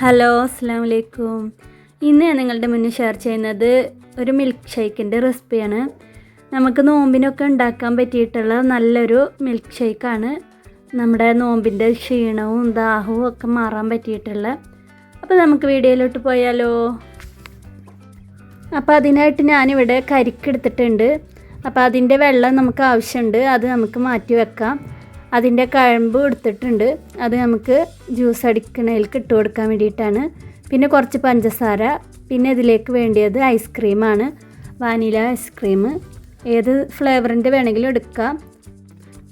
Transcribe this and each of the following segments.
Hello അസ്സാം വലൈക്കും ഇന്ന് ഞാൻ നിങ്ങളുടെ മുന്നിൽ ഷെയർ ചെയ്യുന്നത് ഒരു മിൽക്ക് ഷേക്കിന്റെ റെസിപ്പിയാണ് നമുക്ക് നോമ്പിനൊക്കെ ഉണ്ടാക്കാൻ പറ്റിയിട്ടുള്ള നല്ലൊരു മിൽക്ക് ഷേക്കാണ് നമ്മുടെ നോമ്പിന്റെ ക്ഷീണവും ദാഹവും ഒക്കെ മാറാൻ പറ്റിയിട്ടുള്ള. അപ്പോൾ നമുക്ക് വീഡിയോയിലോട്ട് പോയാലോ? അപ്പോൾ അതിനായിട്ട് ഞാനിവിടെ കരിക്കെടുത്തിട്ടുണ്ട് അപ്പോൾ അതിന്റെ വെള്ളം നമുക്ക് ആവശ്യമുണ്ട്. അത് നമുക്ക് മാറ്റി വെക്കാം. അതിന്റെ കഴമ്പ് എടുത്തിട്ടുണ്ട്. അത് നമുക്ക് ജ്യൂസ് അടിക്കണതിലേക്ക് ഇട്ട് കൊടുക്കാൻ വേണ്ടിയിട്ടാണ്. പിന്നെ കുറച്ച് പഞ്ചസാര പിന്നെ ഇതിലേക്ക് വേണ്ടിയത് ഐസ്ക്രീമാണ് വാനില ഐസ്ക്രീം ഏത് ഫ്ലേവറിന്റെ വേണമെങ്കിലും എടുക്കാം.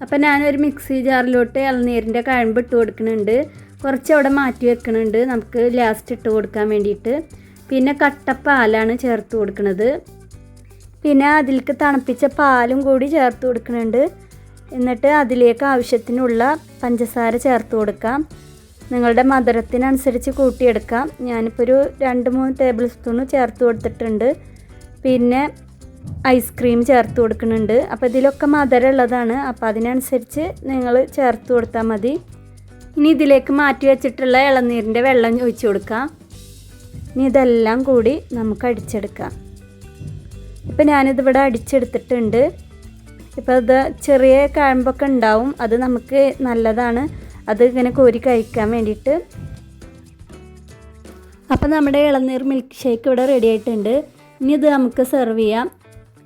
അപ്പോൾ ഞാനൊരു മിക്സി ജാറിലോട്ട് ഇളനീരിന്റെ കഴമ്പ് ഇട്ട് കൊടുക്കുന്നുണ്ട് കുറച്ച് അവിടെ മാറ്റി വെക്കുന്നുണ്ട് നമുക്ക് ലാസ്റ്റ് ഇട്ട് കൊടുക്കാൻ വേണ്ടിയിട്ട്. പിന്നെ കട്ടപ്പാലാണ് ചേർത്ത് കൊടുക്കുന്നത് പിന്നെ അതിലേക്ക് തണുപ്പിച്ച പാലും കൂടി ചേർത്ത് കൊടുക്കുന്നുണ്ട് എന്നിട്ട് അതിലേക്ക് ആവശ്യത്തിനുള്ള പഞ്ചസാര ചേർത്ത് കൊടുക്കാം. നിങ്ങളുടെ മധുരത്തിനനുസരിച്ച് കൂട്ടിയെടുക്കാം. ഞാനിപ്പോൾ ഒരു രണ്ട് മൂന്ന് ടേബിൾ സ്പൂൺ ചേർത്ത് കൊടുത്തിട്ടുണ്ട്. പിന്നെ ഐസ്ക്രീം ചേർത്ത് കൊടുക്കുന്നുണ്ട്. അപ്പോൾ ഇതിലൊക്കെ മധുരം ഉള്ളതാണ്. അപ്പോൾ അതിനനുസരിച്ച് നിങ്ങൾ ചേർത്ത് കൊടുത്താൽ മതി. ഇനി ഇതിലേക്ക് മാറ്റി വെച്ചിട്ടുള്ള ഇളനീരിന്റെ വെള്ളം ഒഴിച്ച് കൊടുക്കാം. ഇനി ഇതെല്ലാം കൂടി നമുക്ക് അടിച്ചെടുക്കാം. ഇപ്പം ഞാനിതിവിടെ അടിച്ചെടുത്തിട്ടുണ്ട്. ഇപ്പോൾ ഇത് ചെറിയ കഴമ്പൊക്കെ ഉണ്ടാവും അത് നമുക്ക് നല്ലതാണ്. അത് ഇങ്ങനെ കോരി കഴിക്കാൻ വേണ്ടിയിട്ട്. അപ്പോൾ നമ്മുടെ ഇളനീർ മിൽക്ക് ഷേക്ക് ഇവിടെ റെഡി ആയിട്ടുണ്ട്. ഇനി ഇത് നമുക്ക് സെർവ് ചെയ്യാം.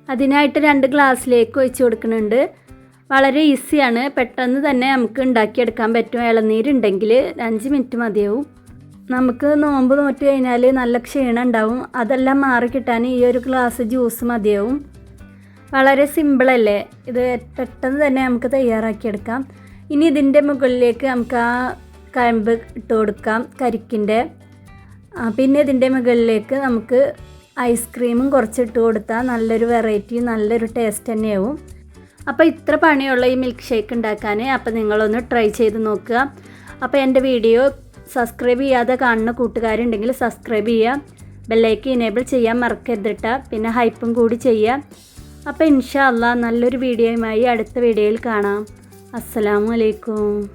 അതിനായിട്ട് രണ്ട് ഗ്ലാസ്സിലേക്ക് ഒഴിച്ച് കൊടുക്കുന്നുണ്ട്. വളരെ ഈസിയാണ് പെട്ടെന്ന് തന്നെ നമുക്ക് ഉണ്ടാക്കിയെടുക്കാൻ പറ്റും. ഇളനീരുണ്ടെങ്കിൽ അഞ്ച് മിനിറ്റ് മതിയാവും. നമുക്ക് നോമ്പ് നോറ്റ് കഴിഞ്ഞാൽ നല്ല ക്ഷീണം ഉണ്ടാവും. അതെല്ലാം മാറി കിട്ടാൻ ഈ ഒരു ഗ്ലാസ് ജ്യൂസ് മതിയാവും. വളരെ സിമ്പിളല്ലേ ഇത് പെട്ടെന്ന് തന്നെ നമുക്ക് തയ്യാറാക്കിയെടുക്കാം. ഇനി ഇതിന്റെ മുകളിലേക്ക് നമുക്ക് ആ കഴമ്പ് ഇട്ട് കൊടുക്കാം കരിക്കിന്റെ. പിന്നെ ഇതിന്റെ മുകളിലേക്ക് നമുക്ക് ഐസ്ക്രീമും കുറച്ച് ഇട്ട് കൊടുത്താൽ നല്ലൊരു വെറൈറ്റി നല്ലൊരു ടേസ്റ്റ് തന്നെയാവും. അപ്പോൾ ഇത്ര പണിയുള്ള ഈ മിൽക്ക് ഷേക്ക് ഉണ്ടാക്കാൻ അപ്പോൾ നിങ്ങളൊന്ന് ട്രൈ ചെയ്ത് നോക്കുക. അപ്പോൾ എന്റെ വീഡിയോ സബ്സ്ക്രൈബ് ചെയ്യാതെ കാണുന്ന കൂട്ടുകാരുണ്ടെങ്കിൽ സബ്സ്ക്രൈബ് ചെയ്യുക. ബെല്ലൈക്ക് ഇനേബിൾ ചെയ്യാൻ മറക്കരുതിട്ട പിന്നെ ഹൈപ്പും കൂടി ചെയ്യുക. അപ്പോൾ ഇൻഷാ അല്ലാ നല്ലൊരു വീഡിയോയുമായി അടുത്ത വീഡിയോയിൽ കാണാം. അസ്സലാമു അലൈക്കും.